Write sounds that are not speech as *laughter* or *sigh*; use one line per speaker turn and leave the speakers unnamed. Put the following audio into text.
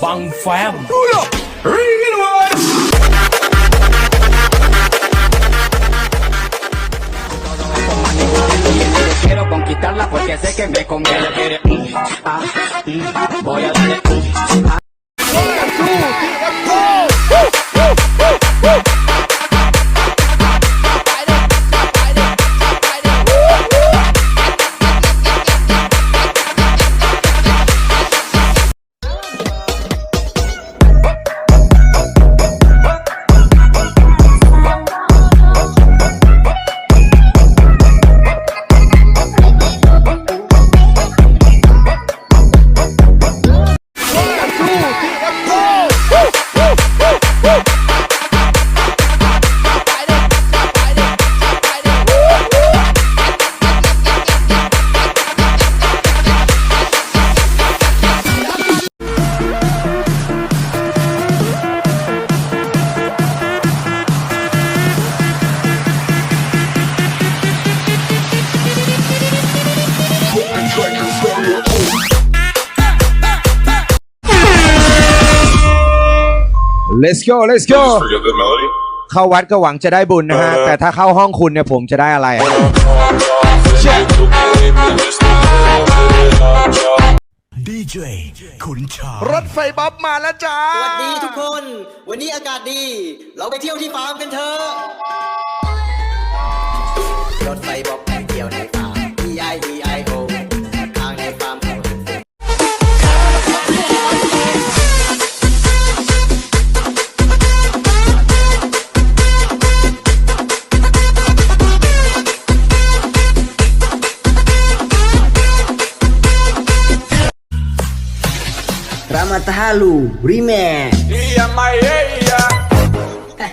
Bang Fam.
Quiero conquistarla porque sé que me conviene. Ah, ah, voy a
let's go let's go
Forget the melody.
เข้าวัดก็หวังจะได้บุญนะฮะ แต่ถ้าเข้าห้องคุณเนี่ยผมจะได้อะไร
ดีเจขุนช้าง
รถไฟบ๊อบมาแล้วจ้า
สวัสดีทุกคน วันนี้อากาศดี เราไปเที่ยวที่ฟาร์มกันเถอะ รถไฟ Ramatahalu Remix
Iya maya iya *laughs*